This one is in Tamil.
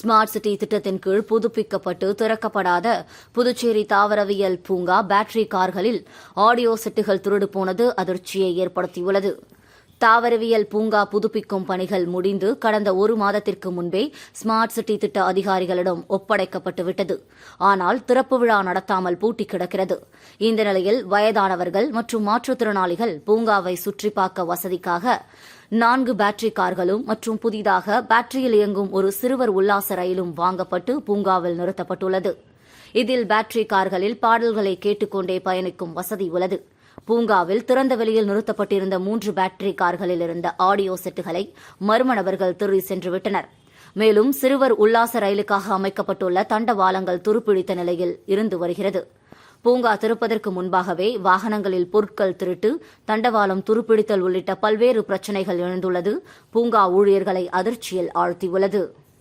ஸ்மார்ட் சிட்டி திட்டத்தின் கீழ் புதுப்பிக்கப்பட்டு திறக்கப்படாத புதுச்சேரி தாவரவியல் பூங்கா பேட்டரி கார்களில் ஆடியோ செட்டுகள் திருடு போனது அதிர்ச்சியை ஏற்படுத்தியுள்ளது. தாவரவியல் பூங்கா புதுப்பிக்கும் பணிகள் முடிந்து கடந்த ஒரு மாதத்திற்கு முன்பே ஸ்மார்ட் சிட்டி திட்ட அதிகாரிகளிடம் ஒப்படைக்கப்பட்டுவிட்டது ஆனால் திறப்பு விழா நடத்தாமல் பூட்டி கிடக்கிறது. இந்த நிலையில் வயதானவர்கள் மற்றும் மாற்றுத்திறனாளிகள் பூங்காவை சுற்றி பார்க்க வசதிக்காக நான்கு பேட்டரி கார்களும் மற்றும் புதிதாக பேட்டரியில் இயங்கும் ஒரு சிறுவர் உல்லாச ரயிலும் வாங்கப்பட்டு பூங்காவில் நிறுத்தப்பட்டுள்ளது. இதில் பேட்டரி கார்களில் பாடல்களை கேட்டுக்கொண்டே பயணிக்கும் வசதி உள்ளது. பூங்காவில் திறந்த வெளியில் நிறுத்தப்பட்டிருந்த மூன்று பேட்டரி கார்களில் இருந்த ஆடியோ செட்டுகளை மர்ம நபர்கள் திருடி சென்றுவிட்டனர். மேலும் சிறுவர் உல்லாச ரயிலுக்காக அமைக்கப்பட்டுள்ள தண்டவாளங்கள் துருப்பிடித்த நிலையில் இருந்து வருகிறது. பூங்கா திறப்பதற்கு முன்பாகவே வாகனங்களில் பொருட்கள் திருட்டு தண்டவாளம் துருப்பிடித்தல் உள்ளிட்ட பல்வேறு பிரச்சினைகள் எழுந்துள்ளது. பூங்கா ஊழியர்களை அதிர்ச்சியில் ஆழ்த்தியுள்ளது.